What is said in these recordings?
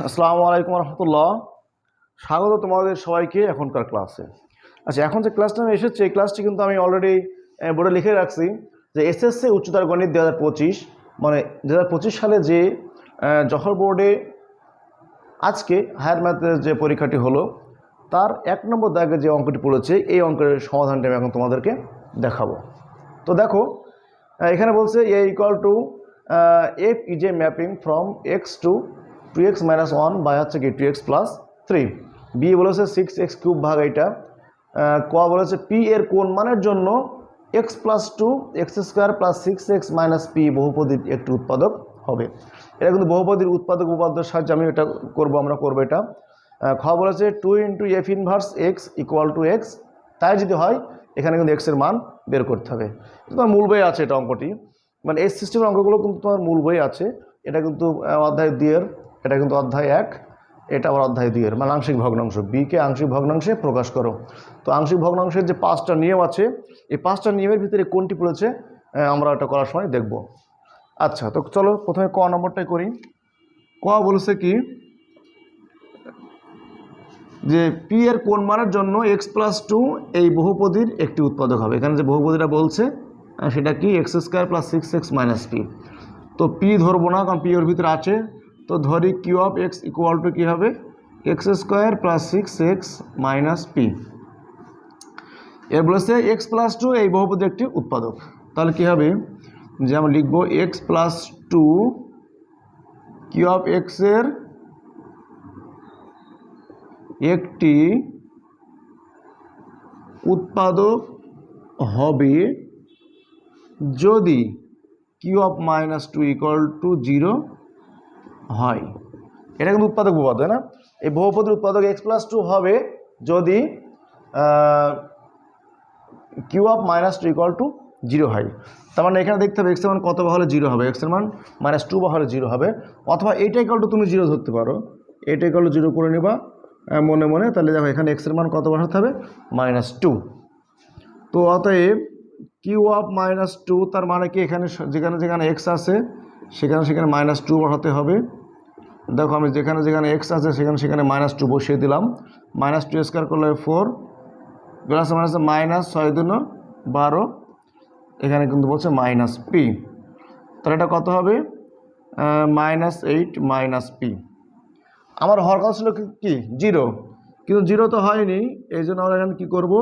আসসালামু আলাইকুম রহমতুল্লাহ। স্বাগত তোমাদের সবাইকে এখনকার ক্লাসে। আচ্ছা এখন যে ক্লাসটা আমি এসেছি, এই ক্লাসটি কিন্তু আমি অলরেডি বোর্ডে লিখে রাখছি যে এসএসসি উচ্চতর গণিত দু হাজার পঁচিশ মানে দু হাজার পঁচিশ সালে যে জহর বোর্ডে আজকে হায়ার ম্যাথের যে পরীক্ষাটি হলো, তার এক নম্বর দাগে যে অঙ্কটি পড়েছে, এই অঙ্কের সমাধানটা আমি এখন তোমাদেরকে দেখাবো। তো দেখো এখানে বলছে A equal to F is a mapping from X to two X minus one by হচ্ছে কি two X plus three B বলেছে সিক্স এক্স কিউব ভাগ এইটা। ক বলেছে পি এর কোন মানের জন্য X plus two X square plus six X minus P বহুপদীর একটি উৎপাদক হবে। এটা কিন্তু বহুপদীর উৎপাদক উপাদ্যের সাহায্যে আমি এটা করব, আমরা করব এটা। খ বলেছে two into F inverse X equal to X তাই যদি হয়, এখানে কিন্তু এক্সের মান বের করতে হবে। তোমার মূল বই আছে এটা অঙ্কটি। মানে এই সিস্টেমের অঙ্কগুলো কিন্তু তোমার মূল বই আছে। এটা কিন্তু অধ্যায় দুইয়ের এটা কিন্তু অধ্যায় এক, এটা আবার অধ্যায় দুইয়ের। মানে আংশিক ভগ্নাংশ বিকে আংশিক ভগ্নাংশে প্রকাশ করো। তো আংশিক ভগ্নাংশের যে পাঁচটা নিয়ম আছে, এই পাঁচটা নিয়মের ভিতরে কোনটি পড়েছে আমরা এটা করার সময় দেখব। আচ্ছা তো চলো প্রথমে ক নম্বরটাই করি। ক বলেছে কি, যে পি এর কোন মানের জন্য এক্স প্লাস টু এই বহুপদীর একটি উৎপাদক হবে। এখানে যে বহুপদীটা বলছে, সেটা কি? X square plus six x minus p তো পি ধরবো না, কারণ পি ওর ভিতরে আছে। তো ধরি q of x equal to কী হবে? X square plus six x minus p এর বলেছে এক্স প্লাস টু এই বহুপদীর একটি উৎপাদক। তাহলে কী হবে? যে আমরা লিখব x plus two q of এক্সের একটি উৎপাদক হবে যদি q of minus two equal to zero হয়। এটা কিন্তু উৎপাদক তাই না? এই বহুপদের উৎপাদক এক্স প্লাস টু হবে যদি q of minus two equal to zero হয়। তার মানে এখানে দেখতে হবে এক্সের মান কত বা হলে জিরো হবে এক্সের মান মাইনাস টু বা হলে জিরো হবে। অথবা এইটা ইকুয়াল টু তুমি জিরো ধরতে পারো। এইটা ইকুয়াল টু জিরো করে নিবা মনে মনে। তাহলে দেখো এখানে এক্সের মান কত বসাতে হবে? মাইনাস টু তো অতএব কিউ অফ মাইনাস টু তার মানে কি? এখানে যেখানে যেখানে এক্স আছে, সেখানে সেখানে মাইনাস টু বসাতে হবে। দেখো আমি যেখানে যেখানে এক্স আছে সেখানে সেখানে মাইনাস টু বসিয়ে দিলাম। মাইনাস টু স্কোয়ার করলে ফোর প্লাস মাইনাস মাইনাস ছয় দুন বারো, এখানে কিন্তু বলছে মাইনাস পি তাহলে এটা কত হবে? মাইনাস এইট মাইনাস পি আমার হওয়ার কথা ছিল কি- কি? জিরো কিন্তু জিরো তো হয়নি, এই জন্য আমরা এখানে কী করব?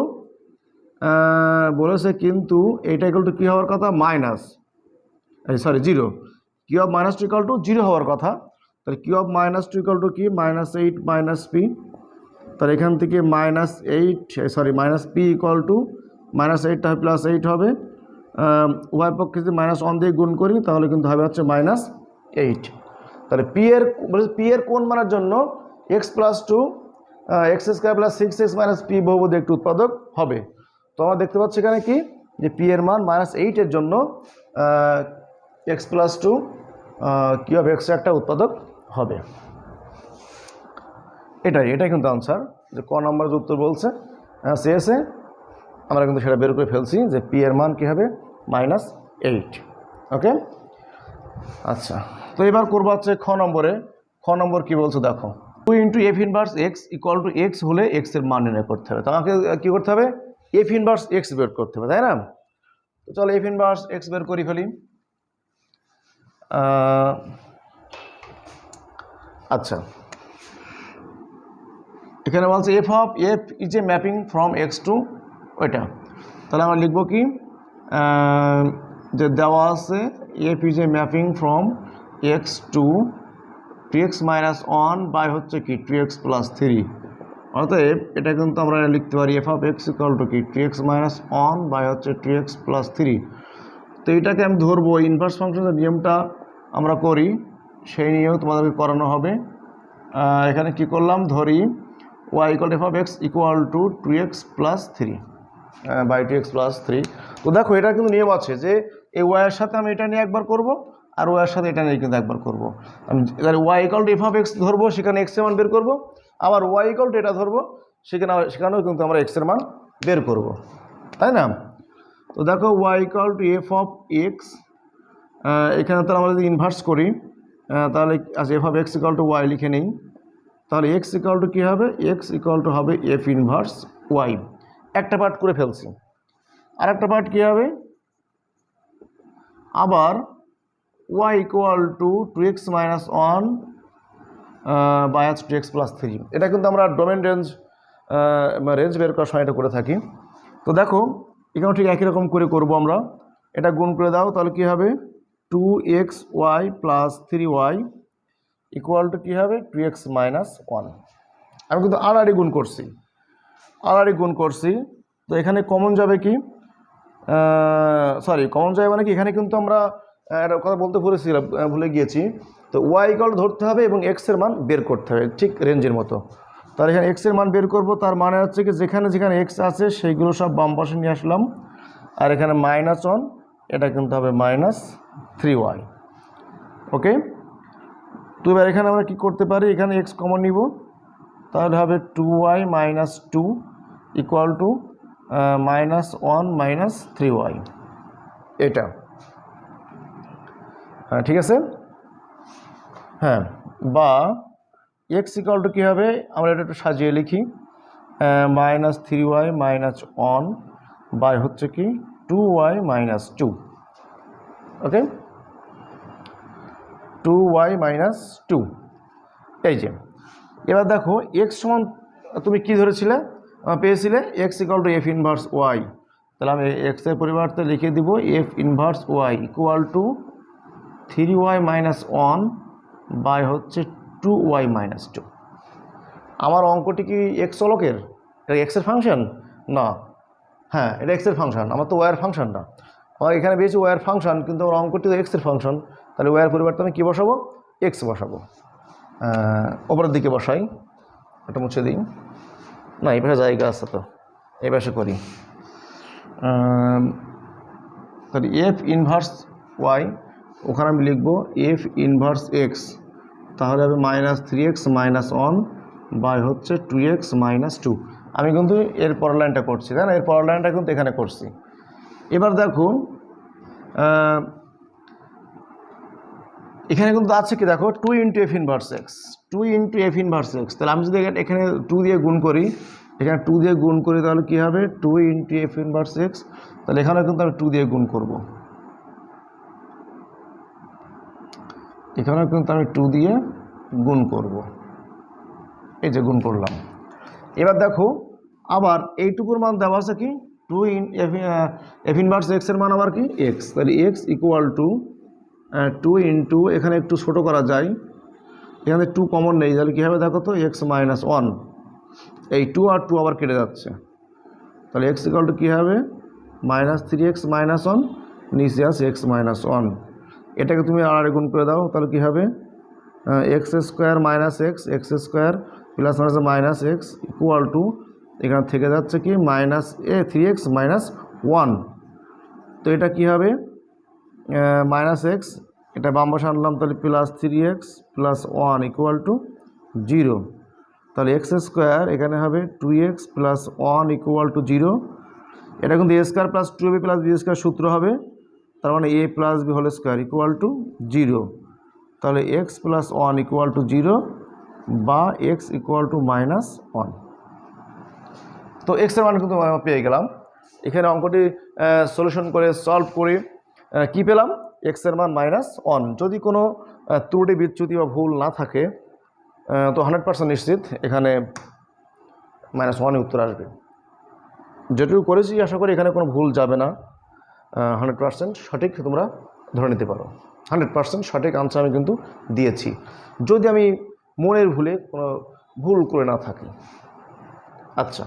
বলেছে কিন্তু এইটা ইকুয়াল টু কী হওয়ার কথা? Minus sorry zero q of minus two equal to zero হওয়ার কথা। তাহলে q of minus two equal to কি? মাইনাস এইট মাইনাস পি তাহলে এখান থেকে minus eight sorry minus p equal to minus eight plus eight হবে। উভয় পক্ষে যদি মাইনাস ওয়ান দিয়ে গুণ করি, তাহলে কিন্তু হবে হচ্ছে মাইনাস এইট তাহলে পি এর পি এর কোন মানের জন্য x plus two x square plus six x minus p বহুপদী একটি উৎপাদক হবে। তো আমরা দেখতে পাচ্ছি এখানে কি? যে পি এর মান মাইনাস এইটের জন্য এক্স প্লাস টু কী হবে এক্স একটা উৎপাদক হবে? এটাই এটাই কিন্তু আনসার যে ক নম্বর যে উত্তর বলছে সিএসএ আমরা কিন্তু সেটা বের করে ফেলছি যে পি এর মান কী হবে? মাইনাস এইট ওকে আচ্ছা তো এবার করব হচ্ছে খ নম্বরে। খ নম্বর কি বলছে দেখো two into f inverse x equal to x হলে এক্সের মান নির্ণয় করতে হবে। তো আমাকে কী করতে হবে? এফ ইনভার্স এক্স বের করতে হবে, তাই না? তো চলো এফ ইনভার্স এক্স বের করি ফেলি। আচ্ছা। এখানে বলছে f of f is a mapping from x to ওইটা। তাহলে আমরা লিখব কি? যে দেওয়া আছে f is a mapping from x to two x minus one by হচ্ছে কি? টু এক্স প্লাস থ্রি অতএব এটা কিন্তু আমরা লিখতে পারি f of x equal to কি? Two x minus one by হচ্ছে টু এক্স প্লাস থ্রি তো এটাকে আমি ধরবো ইনভার্স ফাংশনের নিয়মটা আমরা করি, সেই নিয়েও তোমাদেরকে করানো হবে। এখানে কি করলাম? ধরি y equal f of x equal to two x plus three by two x plus three তো দেখো এটা কিন্তু নিয়ম আছে যে, এই ওয়াইয়ের সাথে আমি এটা নিয়ে একবার করব আর ওয়াইয়ের সাথে এটা নিয়ে কিন্তু একবার করব। আমি y equal to f of x ধরবো, সেখানে এক্সের মান বের করব। আবার ওয়াই ইকুয়াল টু এটা ধরবো, সেখানে সেখানেও কিন্তু আমরা এক্সের মান বের করব। তাই না? তো দেখো y equal to f of x এখানে তাহলে আমরা যদি ইনভার্স করি তাহলে আচ্ছা এভাবে এক্স ইকাল টু ওয়াই লিখে নিই। তাহলে এক্স ইকাল টু কী হবে? এক্স ইকাল টু হবে এফ ইনভার্স ওয়াই একটা পার্ট করে ফেলছি। আর একটা পার্ট কী হবে? আবার y equal to two x minus one x two x plus three এটা কিন্তু আমরা ডোমেন রেঞ্জ রেঞ্জ বের করার সময় এটা করে থাকি। তো দেখো, এখানেও ঠিক একই রকম করে করব আমরা। এটা গুণ করে দাও, তাহলে কী হবে? Two x y plus three y equal to কী হবে? টু এক্স মাইনাস ওয়ান আমি কিন্তু আড়াআড়ি গুণ করছি। আড়াআড়ি গুণ করছি। তো এখানে কমন যাবে কি? সরি কমন যাবে মানে কি? এখানে কিন্তু আমরা কথা বলতে ভুলেছিলাম ভুলে গিয়েছি। তো ওয়াই ইকাল ধরতে হবে এবং এক্সের মান বের করতে হবে, ঠিক রেঞ্জের মতো। তাহলে এখানে এক্সের মান বের করব, তার মানে হচ্ছে কি, যেখানে যেখানে এক্স আছে, সেইগুলো সব বাম পাশে নিয়ে আসলাম। আর এখানে মাইনাস ওয়ান এটা কিন্তু হবে মাইনাস থ্রি ওয়াই ওকে তো এবার এখানে আমরা কি করতে পারি? এখানে এক্স কমন নিব। তাহলে হবে two y minus two equal to minus one minus three y এটা। হ্যাঁ ঠিক আছে? হ্যাঁ বা এক্স ইকাল টু কী হবে? আমরা এটা একটু সাজিয়ে লিখি। Minus three y minus one by হচ্ছে কি? Two y minus two okay two y minus two এই যে, এবার দেখো এক্স সমান, তুমি কি ধরেছিলে? পেয়েছিলে? X equal to f inverse y তাহলে আমি এক্সের পরিবর্তে লিখে দিব f inverse y equal to three y minus one by হচ্ছে টু ওয়াই মাইনাস টু আমার অঙ্কটি কি এক্স চলকের? এটা এক্সের ফাংশন না। হ্যাঁ এটা এক্সের ফাংশন আমার তো ওয়ার ফাংশন না। আমার এখানে পেয়েছি ওয়ার ফাংশন কিন্তু আমার অঙ্কটি তো এক্সের ফাংশন তাহলে ওয়ার পরিবর্তে আমি কী বসাবো? এক্স বসাবো। ওপরের দিকে বসাই। এটা মুছে দিই। না, এই পাশে জায়গা আছে তো। এই পাশে করি। তাহলে এফ ইনভার্স ওয়াই ওখানে আমি লিখব এফ ইনভার্স এক্স তাহলে হবে minus three x minus one by হচ্ছে টু এক্স মাইনাস টু আমি কিন্তু এর পরের লাইনটা করছি তাই না এর পরের লাইনটা কিন্তু এখানে করছি। এবার দেখো আহ, এখানে কিন্তু আছে কি দেখো two into f inverse x two into f inverse x তাহলে আমি যদি এখানে- এখানে টু দিয়ে গুণ করি এখানে টু দিয়ে গুণ করি তাহলে কী হবে? Two into f inverse x তাহলে এখানেও কিন্তু আমি টু দিয়ে গুণ করব। এখানেও কিন্তু আমি টু দিয়ে গুণ করব। এই যে গুণ করলাম। এবার দেখো, আবার এইটুকুর মান দেওয়া আছে কি? টু ইন এফ ইনভার্স এক্সের মান আবার কি? এক্স তাহলে x equal to two into এখানে একটু ছোট করা যায়। এখানে টু কমন নেই, তাহলে কী হবে দেখো তো? এক্স মাইনাস ওয়ান এই টু আর টু আবার কেটে যাচ্ছে। তাহলে এক্স ইকাল টু কী হবে? Minus three x minus one নিচে আছে এক্স মাইনাস ওয়ান এটাকে তুমি আড়াড়ি গুণ করে দাও, তাহলে কী হবে? X square minus x x square plus minus minus x equal to, এখানে থেকে যাচ্ছে কি? Minus a, three x minus one. তো এটা কী হবে? মাইনাস এক্স, এটা বাম আনলাম, তাহলে plus three x plus one equal to zero. তাহলে এক্স স্কোয়ার এখানে হবে two x plus one equal to zero. এটা কিন্তু a square plus two b plus b square সূত্র হবে, তার মানে a plus b whole square equal to zero. তাহলে x plus one equal to zero বা x equal to minus one তো এক্সের মান কিন্তু পেয়ে গেলাম। এখানে অঙ্কটি সলিউশন করে সলভ করে কি পেলাম? এক্সের মান মাইনাস ওয়ান যদি কোনো ত্রুটি, বিচ্যুতি বা ভুল না থাকে তো হান্ড্রেড পার্সেন্ট নিশ্চিত এখানে মাইনাস ওয়ানে উত্তর আসবে। যেটুকু করেছি, আশা করি এখানে কোনো ভুল যাবে না। হান্ড্রেড পার্সেন্ট সঠিক তোমরা ধরে নিতে পারো। হান্ড্রেড পার্সেন্ট সঠিক আনসার আমি কিন্তু দিয়েছি। যদি আমি মনের ভুলে কোনো ভুল করে না থাকি। আচ্ছা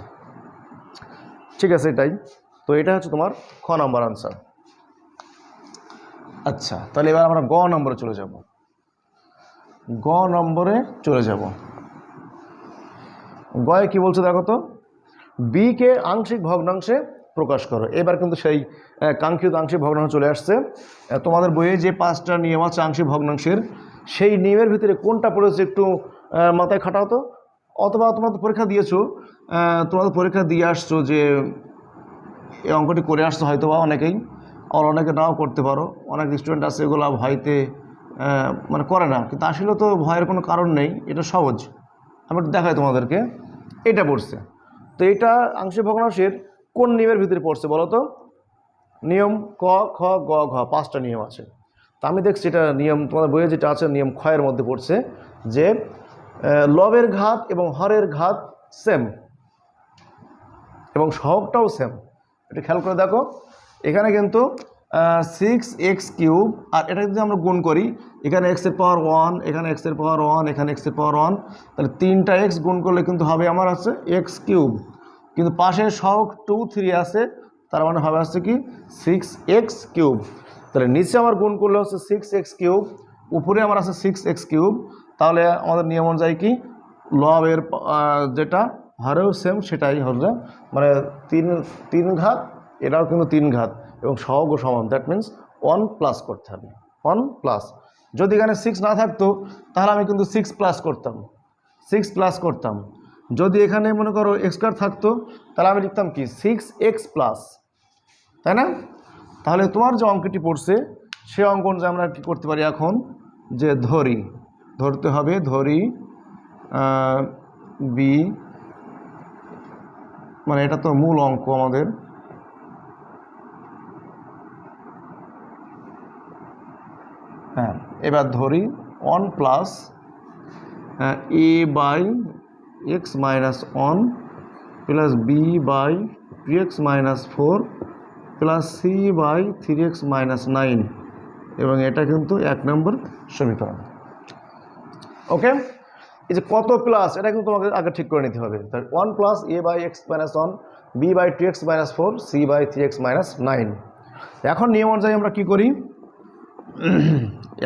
ঠিক আছে এটাই। তো এটা হচ্ছে তোমার খ নম্বর আনসার আচ্ছা তাহলে এবার আমরা গ নম্বরে চলে যাব। গ নম্বরে চলে যাব। গয়ে কি বলছে দেখো তো? বিকে আংশিক ভগ্নাংশে প্রকাশ করো। এবার কিন্তু সেই কাঙ্ক্ষিত আংশিক ভগ্নাংশ চলে আসছে। তোমাদের বইয়ে যে পাঁচটা নিয়ম আছে আংশিক ভগ্নাংশের সেই নিয়মের ভিতরে কোনটা পড়েছে একটু মাথায় খাটাও তো। অথবা তোমরা তো পরীক্ষা দিয়েছ তোমরা তো পরীক্ষা দিয়ে আসছো যে এই অঙ্কটি করে আসছো হয়তো বা অনেকেই আর অনেকে নাও করতে পারো। অনেক স্টুডেন্ট আছে, এগুলো ভয়তে মানে করে না। কিন্তু আসলে তো ভয়ের কোনো কারণ নেই, এটা সহজ। আমি একটু দেখাই তোমাদেরকে। এটা পড়ছে। তো এটা আংশিক ভগ্নাংশের কোন নিয়মের ভিতরে পড়ছে বলো তো? নিয়ম ক, খ, গ, ঘ, পাঁচটা নিয়ম আছে। তো আমি দেখছি এটা নিয়ম, তোমাদের বইয়ে যেটা আছে, নিয়ম ক্ষয়ের মধ্যে পড়ছে যে লবের ঘাত এবং হরের ঘাত সেম এবং সহগটাও সেম এটা খেয়াল করে দেখো, এখানে কিন্তু সিক্স এক্স কিউব আর এটা যদি আমরা গুণ করি, এখানে এক্সের পাওয়ার ওয়ান এখানে এক্সের পাওয়ার ওয়ান এখানে এক্সের পাওয়ার ওয়ান তাহলে তিনটা এক্স গুণ করলে কিন্তু হবে আমার আছে এক্স কিউব কিন্তু পাশে সহগ টু থ্রি আছে, তার মানে হবে আসছে কি সিক্স এক্স কিউব তাহলে নিচে আমার গুণ করলে হচ্ছে সিক্স এক্স কিউব উপরে আমার আছে সিক্স এক্স কিউব তাহলে আমাদের নিয়ম অনুযায়ী কি? লবের যেটা হারেও সেম সেটাই হলো মানে তিন তিন ঘাত, এটাও কিন্তু তিন ঘাত এবং সহগ সমান দ্যাট মিন্স ওয়ান প্লাস করতে হবে ওয়ান প্লাস যদি এখানে সিক্স না থাকতো, তাহলে আমি কিন্তু সিক্স প্লাস করতাম সিক্স প্লাস করতাম। যদি এখানে মনে করো এক্সকার থাকতো, তাহলে আমি লিখতাম কি? সিক্স এক্স প্লাস তাই না? তাহলে তোমার যে অঙ্কটি পড়ছে, সে অঙ্ক অনুযায়ী আমরা কী করতে পারি এখন? যে ধরি, ধরতে হবে, ধরি বি মানে এটা তো মূল অঙ্ক আমাদের। হ্যাঁ এবার ধরি one plus a by x minus one plus b by three x minus four plus c by three x minus nine. এবং এটা কিন্তু এক নম্বর সমীকরণ। ওকে? এই যে কত প্লাস, এটা কিন্তু তোমাকে আগে ঠিক করে নিতে হবে। তার one plus a by x minus one, b by two x minus four, c by three x minus nine. এখন নিয়ম অনুযায়ী আমরা কী করি?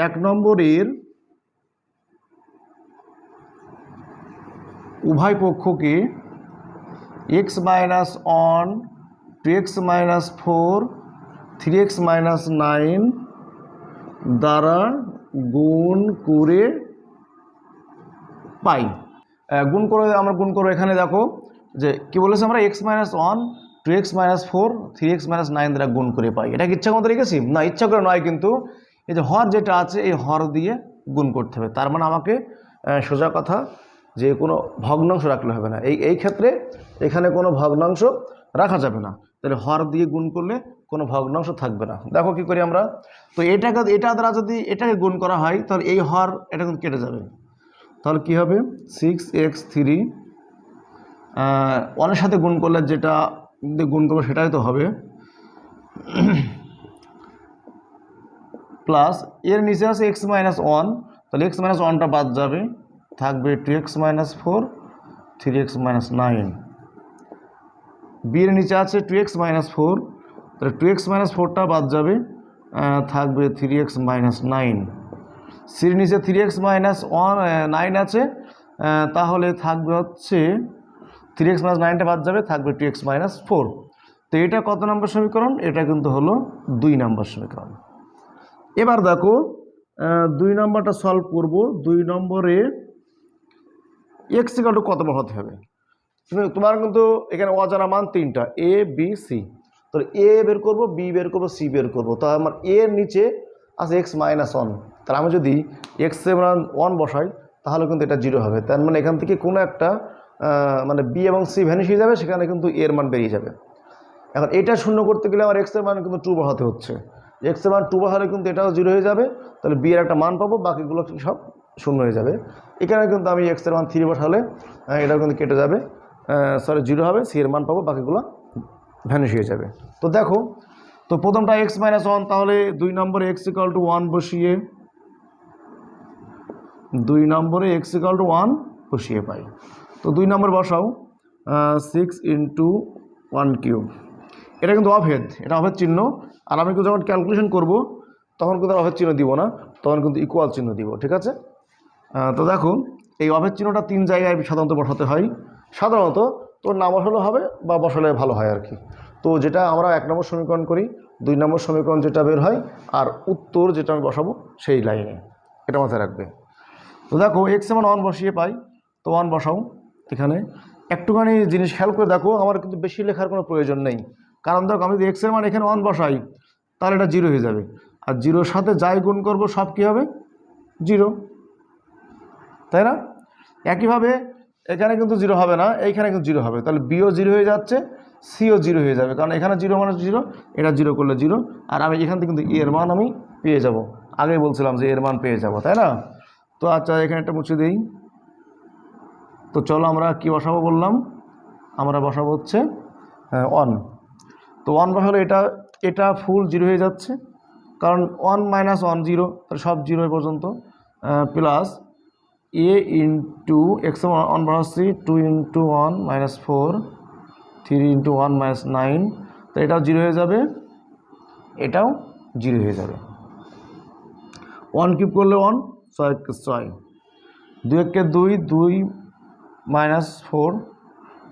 এক নম্বরের উভয় পক্ষকে x minus one two x minus four three x minus nine দ্বারা গুণ করে পাই। গুণ করে আমরা গুণ করব এখানে দেখো যে কি বলেছে আমরা? X minus one two x minus four three x minus nine দ্বারা গুণ করে পাই। এটা কি ইচ্ছা মতো রেখেছি? না, ইচ্ছা করে নয় কিন্তু এই যে হর যেটা আছে, এই হর দিয়ে গুণ করতে হবে। তার মানে আমাকে সোজা কথা যে কোনো ভগ্নাংশ রাখলে হবে না। এই এই ক্ষেত্রে এখানে কোনো ভগ্নাংশ রাখা যাবে না। তাহলে হর দিয়ে গুণ করলে কোনো ভগ্নাংশ থাকবে না। দেখো কি করি আমরা? তো এটাকে, এটা দ্বারা যদি এটাকে গুণ করা হয়, তাহলে এই হর, এটা কিন্তু কেটে যাবে। তাহলে কী হবে? সিক্স এক্স থ্রি ওয়ানের সাথে গুণ করলে যেটা গুণ করব সেটাই তো হবে। প্লাস এর নিচে আছে এক্স মাইনাস ওয়ান তাহলে এক্স মাইনাস ওয়ানটা বাদ যাবে। থাকবে two X minus four three X minus nine বিয়ের নিচে আছে টু এক্স মাইনাস ফোর তাহলে টু এক্স মাইনাস ফোরটা বাদ যাবে থাকবে থ্রি এক্স মাইনাস নাইন সির নিচে three x minus one nine আছে তাহলে থাকবে হচ্ছে থ্রি এক্স মাইনাস নাইনটা বাদ যাবে, থাকবে টু এক্স মাইনাস ফোর তো এটা কত নম্বর সমীকরণ? এটা কিন্তু হলো দুই নম্বর সমীকরণ। এবার দেখো দুই নম্বরটা সলভ করব, দুই নম্বরে এক্স কত বড় হতে হবে? তোমার কিন্তু এখানে অজানা মান তিনটা। এ বি সি তো এ বের করব বি বের করব সি বের করব। তো আমার এর নিচে আছে এক্স মাইনাস ওয়ান তাহলে আমি যদি এক্স ওয়ান বসাই, তাহলে কিন্তু এটা জিরো হবে। তার মানে এখান থেকে কোনো একটা মানে বি এবং সি ভ্যানিশ হয়ে যাবে, সেখানে কিন্তু এর মান বেরিয়ে যাবে। এখন এটা শূন্য করতে গেলে আমার এক্সের মান কিন্তু টু বসাতে হচ্ছে। এক্সের মান টু বসালে কিন্তু এটাও জিরো হয়ে যাবে। তাহলে বি এর একটা মান পাবো, বাকিগুলো সব শূন্য হয়ে যাবে। এখানে কিন্তু আমি এক্সের মান থ্রি বসালে এটাও কিন্তু কেটে যাবে। সরি জিরো হবে সি এর মান পাবো, বাকিগুলো ভ্যানিশ হয়ে যাবে। তো দেখো, তো প্রথমটা এক্স মাইনাস ওয়ান তাহলে দুই নম্বরে এক্স ইকাল টু ওয়ান বসিয়ে, দুই নম্বরে এক্স ইকাল টু ওয়ান বসিয়ে পাই। তো দুই নম্বর বসাও সিক্স ইন্টু ওয়ান কিউব এটা কিন্তু অভেদ, এটা অভেদ চিহ্ন। আর আমি কিন্তু যখন ক্যালকুলেশন করব, তখন কিন্তু অভেদ চিহ্ন দিব না, তখন কিন্তু ইকুয়াল চিহ্ন দিব, ঠিক আছে? তো দেখো, এই অভেদ চিহ্নটা তিন জায়গায় সাধারণত বসাতে হয়। সাধারণত তোর না বসালে হবে, বা বসালে ভালো হয় আর কি। তো যেটা আমরা এক নম্বর সমীকরণ করি, দুই নম্বর সমীকরণ যেটা বের হয়, আর উত্তর যেটা আমি বসাবো, সেই লাইনে। এটা মাথায় রাখবে। তো দেখো এক্স এমন ওয়ান বসিয়ে পাই। তো ওয়ান বসাও এখানে। একটুখানি জিনিস খেয়াল করে দেখো, আমার কিন্তু বেশি লেখার কোনো প্রয়োজন নেই। কারণ দেখো, আমি যদি এক্সের মান এখানে ওয়ান বসাই, তাহলে এটা জিরো হয়ে যাবে। আর জিরোর সাথে যাই গুণ করব, সব কী হবে? জিরো তাই না? একইভাবে এখানে কিন্তু জিরো হবে না, এইখানে কিন্তু জিরো হবে। তাহলে বিও জিরো হয়ে যাচ্ছে সিও জিরো হয়ে যাবে। কারণ এখানে জিরো মানে জিরো, এটা জিরো করলে জিরো। আর আমি এখান থেকে কিন্তু এর মান আমি পেয়ে যাব। আগে বলছিলাম যে এর মান পেয়ে যাব, তাই না? তো আচ্ছা এখানে একটা মুছে দিই। তো চলো আমরা কি বসাবো বললাম? আমরা বসাবো হচ্ছে ওয়ান তো ওয়ান হলে এটা এটা ফুল জিরো হয়ে যাচ্ছে। কারণ ওয়ান মাইনাস ওয়ান জিরো সব জিরো পর্যন্ত plus a into x one বসাচ্ছি two into one minus four three into one minus nine তো এটাও জিরো হয়ে যাবে, এটাও জিরো হয়ে যাবে। ওয়ান কিউব করলে ওয়ান ছয় ছয়। দুই একে দুই দুই মাইনাস ফোর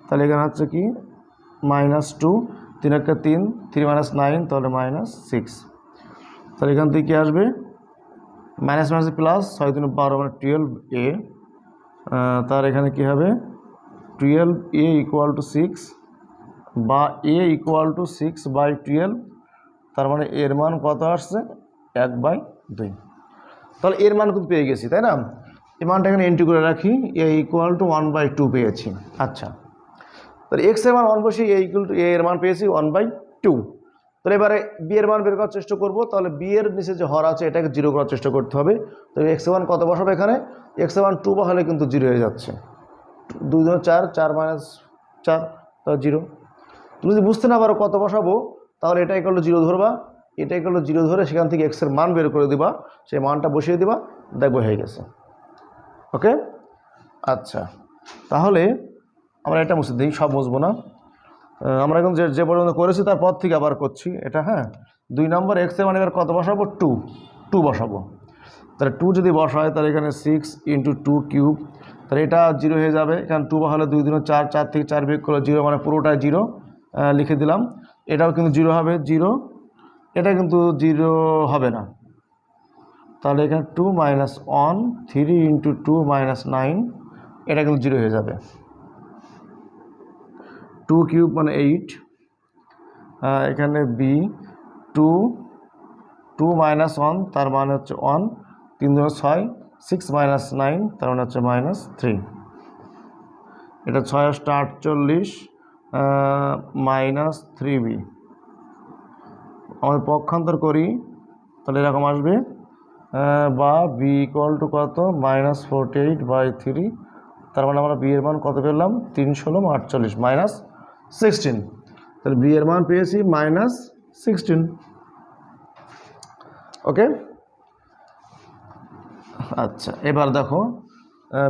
তাহলে এখানে হচ্ছে কি? মাইনাস টু তিন একে তিন থ্রি মাইনাস নাইন তাহলে মাইনাস সিক্স তাহলে এখান থেকে কী আসবে? মাইনাস মাইনাস প্লাস ছয় তিন বারো মানে টুয়েলভ এ তার এখানে কী হবে? Twelve a equal to six বা a equal to six by twelve তার মানে এর মান কত আসছে? এক বাই দুই। তাহলে এর মান কিন্তু পেয়ে গেছি, তাই না? এই মানটা এখানে এন্ট্রি করে রাখি a equal to one by two পেয়েছি। আচ্ছা। তাহলে এক্সের মান ওয়ান বসে এ ইকুয়াল টু এ এর মান পেয়েছি ওয়ান বাই টু তাহলে এবারে বি এর মান বের করার চেষ্টা করব, তাহলে বি এর নিচে যে হর আছে, এটাকে জিরো করার চেষ্টা করতে হবে। তো এক্স ওয়ান কত বসাবে এখানে? এক্স ওয়ান টু বসালে কিন্তু জিরো হয়ে যাচ্ছে। দুই দুই চার চার মাইনাস চার তাহলে জিরো তুমি যদি বুঝতে না পারো কত বসাবো, তাহলে এটা ইকাল জিরো ধরবা। এটা ইকাল জিরো ধরে সেখান থেকে এক্সের মান বের করে দিবা। সেই মানটা বসিয়ে দিবা, দেখব হয়ে গেছে। ওকে আচ্ছা। তাহলে আমরা এটা মুছে দিই, সব বুঝব না। আমরা এখন যে যে পর্যন্ত করেছি তারপর থেকে আবার করছি। এটা হ্যাঁ? দুই নম্বর এক্সের মানে এবার কত বসাবো? টু টু বসাবো। তাহলে টু যদি বসায়, তাহলে এখানে সিক্স ইন্টু টু কিউব তাহলে এটা জিরো হয়ে যাবে। এখানে টু বসালে দুই দিনও চার চার থেকে চার বিয়োগ করলে জিরো মানে পুরোটাই জিরো লিখে দিলাম। এটাও কিন্তু জিরো হবে জিরো এটা কিন্তু জিরো হবে না। তাহলে এখানে two minus one three into two minus nine এটা কিন্তু জিরো হয়ে যাবে। টু কিউব মানে এইট এখানে b two two minus one তার মানে হচ্ছে ওয়ান তিন দুটো ছয় সিক্স মাইনাস নাইন তার মানে হচ্ছে মাইনাস থ্রি এটা ছয় আটটা আটচল্লিশ মাইনাস থ্রি বি আমাদের পক্ষান্তর করি, তাহলে এরকম আসবে বা বি ইকুয়াল টু কত? Minus forty eight by three তার মানে আমরা বি এর মান কত পেলাম? তিন ষোলো, আটচল্লিশ মাইনাস সিক্সটিন তাহলে বি এর মান পেয়েছি মাইনাস সিক্সটিন ওকে আচ্ছা এবার দেখো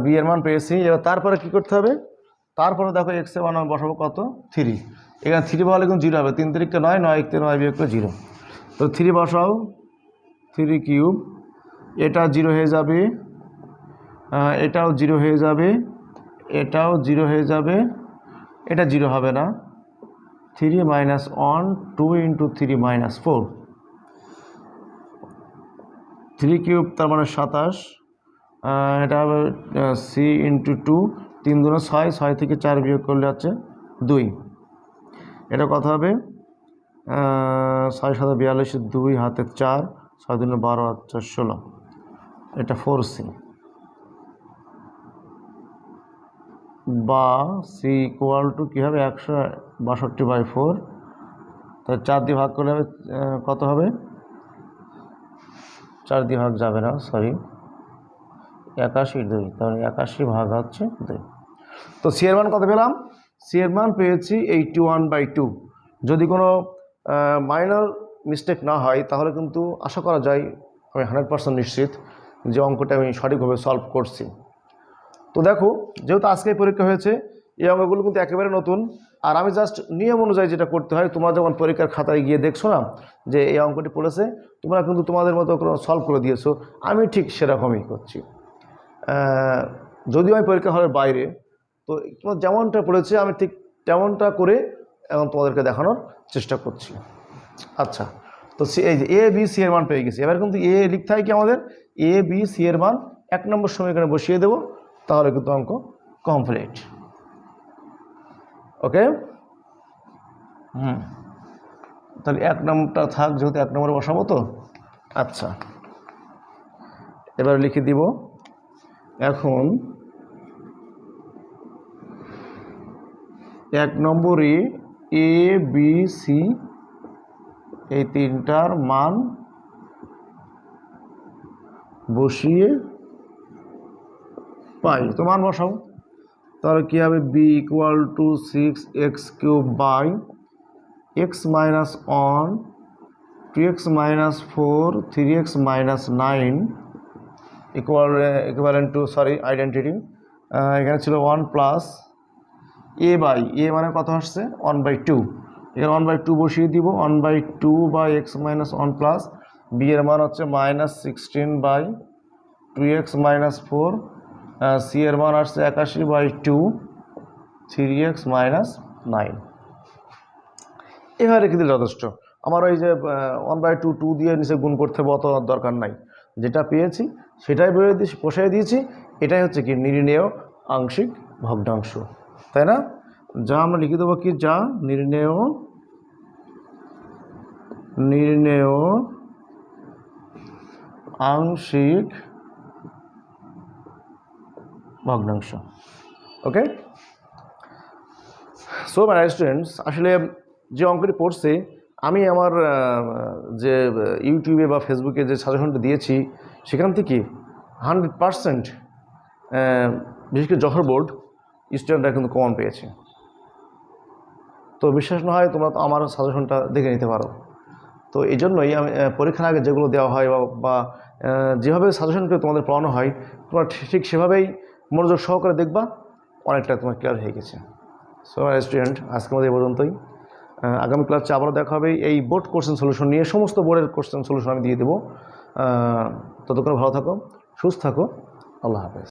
বি এর মান পেয়েছি, এবার তারপরে কি করতে হবে? তারপরে দেখো এক্স মান আমি বসাবো কত? থ্রি এখানে থ্রি বসালে কিন্তু জিরো হবে। তিন তারিখকে নয় নয় একতে নয় বিয়োগ করে জিরো তো থ্রি বসাও। থ্রি কিউব এটা জিরো হয়ে যাবে। এটাও জিরো হয়ে যাবে। এটাও জিরো হয়ে যাবে। এটা জিরো হবে না। Three minus one, two into three minus four. Three cube তার মানে সাতাশ। এটা হবে সি ইন্টু টু, তিন দুনো ছয় ছয় থেকে চার বিয়োগ করলে হচ্ছে দুই। এটা কত হবে? ছয় সাত বিয়াল্লিশ, দুই হাতে চার, ছয় দিনে বারো হচ্ছে ষোলো। এটা ফোর সি বা সি ইকুয়াল টু কী হবে? একশো বাষট্টি বাই ফোর তাহলে চার দিয়ে ভাগ করলে কত হবে? চার দিয়ে ভাগ যাবে না সরি একাশি দুই তাহলে একাশি ভাগ হচ্ছে দুই। তো সি এর মান কত পেলাম? সি এর মান পেয়েছি এইটটি ওয়ান বাই টু যদি কোনো মাইনর মিস্টেক না হয়, তাহলে কিন্তু আশা করা যায়, আমি হান্ড্রেড পার্সেন্ট নিশ্চিত যে অঙ্কটা আমি সঠিকভাবে সলভ করছি। তো দেখো, যেহেতু আজকে পরীক্ষা হয়েছে, এই অঙ্কগুলো কিন্তু একেবারে নতুন। আর আমি জাস্ট নিয়ম অনুযায়ী যেটা করতে হয়, তোমরা যখন পরীক্ষার খাতায় গিয়ে দেখছ না, যে এই অঙ্কটি পড়েছে, তোমরা কিন্তু তোমাদের মতো সলভ করে দিয়েছ। আমি ঠিক সেরকমই করছি। যদিও আমি পরীক্ষা হলের বাইরে, তো তোমার যেমনটা পড়েছে, আমি ঠিক তেমনটা করে এবং তোমাদেরকে দেখানোর চেষ্টা করছি। আচ্ছা তো এই যে এ বি সি এর মান পেয়ে গেছি। এবার কিন্তু এ লিখতে হয় কি আমাদের? এ বি সি এর মান এক নম্বর সমীকরণে বসিয়ে দেবো। তাহলে কিন্তু অঙ্ক কমপ্লিট ওকে হুম। তাহলে এক নম্বরটা থাক, যেহেতু এক নম্বরে বসাবো তো। আচ্ছা। এবার লিখে দিব, এখন এক নম্বরে এ বি সি এই তিনটার মান বসিয়ে পাই, তো মান বসাও। তাহলে কী হবে? B equal to six x cube by x minus one two x minus four three x minus nine equal equivalent to sorry identity এখানে ছিল one plus a by a মানে কত আসছে? ওয়ান বাই টু এখানে one by two বসিয়ে দিব। One by two by x minus one plus b এর মান হচ্ছে minus sixteen by two x minus four c এর মান আসছে একাশি by two three x minus nine এভাবে রেখে দিলে যথেষ্ট। আমার ওই যে ওয়ান বাই টু টু দিয়ে নিচে গুণ করতে অত দরকার নাই। যেটা পেয়েছি, সেটাই বয়ে দিয়েছি বসাই দিয়েছি। এটাই হচ্ছে কি নির্ণেয় আংশিক ভগ্নাংশ। তাই না? যা আমরা লিখে দেবো কি? যা নির্ণেয় নির্ণেয় আংশিক ভগ্নাংশ ওকে সো মাই স্টুডেন্টস আসলে যে অঙ্কটি পড়ছে, আমি আমার যে ইউটিউবে বা ফেসবুকে যে সাজেশনটা দিয়েছি, সেখান থেকে হান্ড্রেড পারসেন্ট বিশেষ করে জহর বোর্ড স্টুডেন্টরা কিন্তু কমন পেয়েছে। তো বিশ্বাস না হয় তোমরা তো আমার সাজেশনটা দেখে নিতে পারো। তো এই জন্যই আমি পরীক্ষার আগে যেগুলো দেওয়া হয় বা বা যেভাবে সাজেশন করে তোমাদের পড়ানো হয়, তোমরা ঠিক সেভাবেই মনোযোগ সহকারে দেখবা, অনেকটা তোমার ক্লিয়ার হয়ে গেছে। সো স্টুডেন্ট আজকে আমাদের এ পর্যন্তই। আগামী ক্লাসে আবারও দেখা হবে। এই বোর্ড কোশ্চেন সলিউশন নিয়ে সমস্ত বোর্ডের কোশ্চেন সলিউশন আমি দিয়ে দেবো। ততক্ষণ ভালো থাকো, সুস্থ থাকো। আল্লাহ হাফেজ।